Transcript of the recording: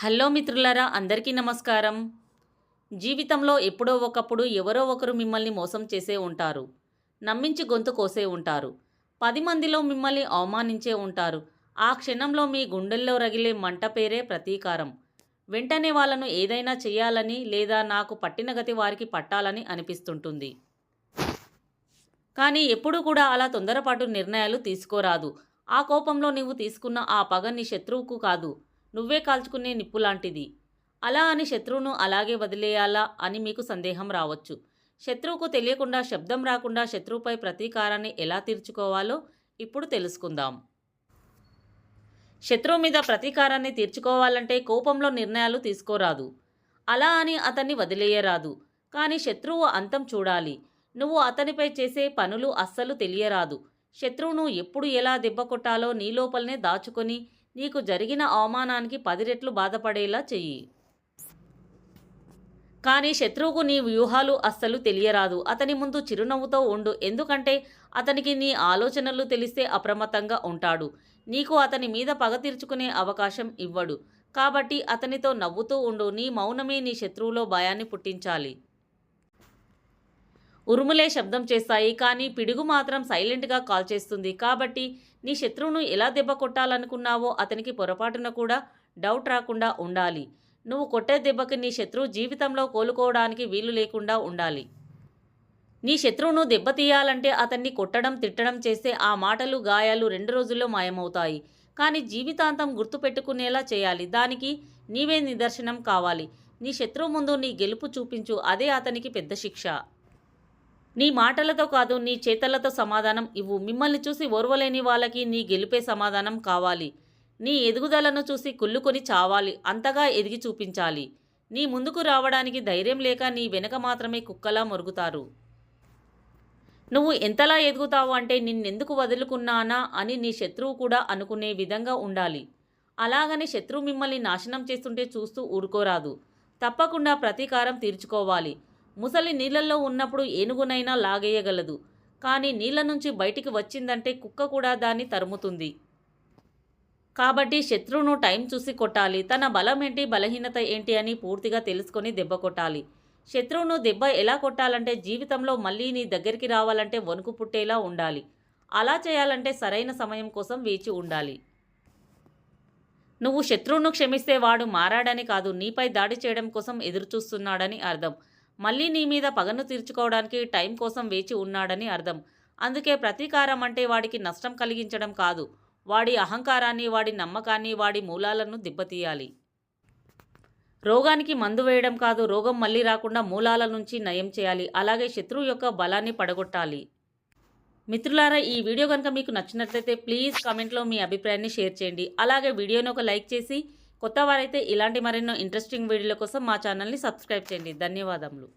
Hello మిత్రులారా అందరికీ నమస్కారం. జీవితంలో ఎప్పుడో ఒకప్పుడు ఎవరో ఒకరు మిమ్మల్ని మోసం చేసే ఉంటారు. నమ్మించి గొంతు కోసే ఉంటారు. పది మందిలో మిమ్మల్ని అవమానించే ఉంటారు. ఆ క్షణంలో మీ గుండెల్లో రగిలే మంట పేరే ప్రతీకారం. వెంటనే వాళ్ళను ఏదైనా చేయాలని లేదా నాకు పట్టిన గతి వారికి పట్టాలని అనిపిస్తుంటుంది. కానీ ఎప్పుడూ కూడా అలా తొందరపాటు నిర్ణయాలు తీసుకోరాదు. ఆ కోపంలో నీవు తీసుకున్న ఆ పగ నీ శత్రువుకు కాదు. నువ్వే కాల్చుకునే నిప్పు లాంటిది అలా అని శత్రువును అలాగే వదిలేయాలా అని మీకు సందేహం రావచ్చు. శత్రువుకు తెలియకుండా శబ్దం రాకుండా శత్రువుపై ప్రతీకారాన్ని ఎలా తీర్చుకోవాలో ఇప్పుడు తెలుసుకుందాం. శత్రువు మీద ప్రతీకారాన్ని తీర్చుకోవాలంటే కోపంలో నిర్ణయాలు తీసుకోరాదు. అలా అని అతన్ని వదిలేయరాదు. కానీ శత్రువు అంతం చూడాలి. నువ్వు అతనిపై చేసే పనులు అస్సలు తెలియరాదు. శత్రువును ఎప్పుడు ఎలా దెబ్బ కొట్టాలో నీ లోపలనే దాచుకొని నీకు జరిగిన అవమానానికి పది రెట్లు బాధపడేలా చెయ్యి. కానీ శత్రువుకు నీ వ్యూహాలు అస్సలు తెలియరాదు. అతని ముందు చిరునవ్వుతో ఉండు. ఎందుకంటే అతనికి నీ ఆలోచనలు తెలిస్తే అప్రమత్తంగా ఉంటాడు. నీకు అతని మీద పగ తీర్చుకునే అవకాశం ఇవ్వడు. కాబట్టి అతనితో నవ్వుతూ ఉండు. నీ మౌనమే నీ శత్రువులో భయాన్ని పుట్టించాలి. ఉరుములే శబ్దం చేస్తాయి కానీ పిడుగు మాత్రం సైలెంట్గా కాల్ చేస్తుంది. కాబట్టి నీ శత్రువును ఎలా దెబ్బ కొట్టాలనుకున్నావో అతనికి పొరపాటున కూడా డౌట్ రాకుండా ఉండాలి. నువ్వు కొట్టే దెబ్బకి నీ శత్రువు జీవితంలో కోలుకోవడానికి వీలు లేకుండా ఉండాలి. నీ శత్రువును దెబ్బతీయాలంటే అతన్ని కొట్టడం తిట్టడం చేస్తే ఆ మాటలు గాయాలు రెండు రోజుల్లో మాయమవుతాయి. కానీ జీవితాంతం గుర్తుపెట్టుకునేలా చేయాలి. దానికి నీవే నిదర్శనం కావాలి. నీ శత్రువు ముందు నీ గెలుపు చూపించు. అదే అతనికి పెద్ద శిక్ష. నీ మాటలతో కాదు నీ చేతలతో సమాధానం ఇవ్వు. మిమ్మల్ని చూసి ఓర్వలేని వాళ్ళకి నీ గెలిపే సమాధానం కావాలి. నీ ఎదుగుదలను చూసి కుళ్ళుకొని చావాలి. అంతగా ఎదిగి చూపించాలి. నీ ముందుకు రావడానికి ధైర్యం లేక నీ వెనక మాత్రమే కుక్కలా మొరుగుతారు. నువ్వు ఎంతలా ఎదుగుతావు అంటే నిన్నెందుకు వదులుకున్నానా అని నీ శత్రువు కూడా అనుకునే విధంగా ఉండాలి. అలాగని శత్రువు మిమ్మల్ని నాశనం చేస్తుంటే చూస్తూ ఊరుకోరాదు. తప్పకుండా ప్రతీకారం తీర్చుకోవాలి. ముసలి నీళ్ళల్లో ఉన్నప్పుడు ఏనుగునైనా లాగేయగలదు. కానీ నీళ్ళ నుంచి బయటికి వచ్చిందంటే కుక్క కూడా దాన్ని తరుముతుంది. కాబట్టి శత్రువును టైం చూసి కొట్టాలి. తన బలం ఏంటి బలహీనత ఏంటి అని పూర్తిగా తెలుసుకొని దెబ్బ కొట్టాలి. శత్రువును దెబ్బ ఎలా కొట్టాలంటే జీవితంలో మళ్ళీ నీ దగ్గరికి రావాలంటే వణుకు పుట్టేలా ఉండాలి. అలా చేయాలంటే సరైన సమయం కోసం వేచి ఉండాలి. నువ్వు శత్రువును క్షమిస్తే వాడు మారాడని కాదు నీపై దాడి చేయడం కోసం ఎదురుచూస్తున్నాడని అర్థం. మళ్ళీ నీ మీద పగను తీర్చుకోవడానికి టైం కోసం వేచి ఉన్నాడని అర్థం. అందుకే ప్రతీకారం అంటే వాడికి నష్టం కలిగించడం కాదు. వాడి అహంకారాన్ని వాడి నమ్మకాన్ని వాడి మూలాలను దెబ్బతీయాలి. రోగానికి మందు వేయడం కాదు రోగం మళ్ళీ రాకుండా మూలాల నుంచి నయం చేయాలి. అలాగే శత్రువు యొక్క బలాన్ని పడగొట్టాలి. మిత్రులారా ఈ వీడియో కనుక మీకు నచ్చినట్లయితే ప్లీజ్ కమెంట్లో మీ అభిప్రాయాన్ని షేర్ చేయండి. అలాగే వీడియోని ఒక లైక్ చేసి కొత్త వారైతే ఇలాంటి మరెన్నో ఇంట్రెస్టింగ్ వీడియోల కోసం మా ఛానల్ని సబ్స్క్రైబ్ చేయండి. ధన్యవాదములు.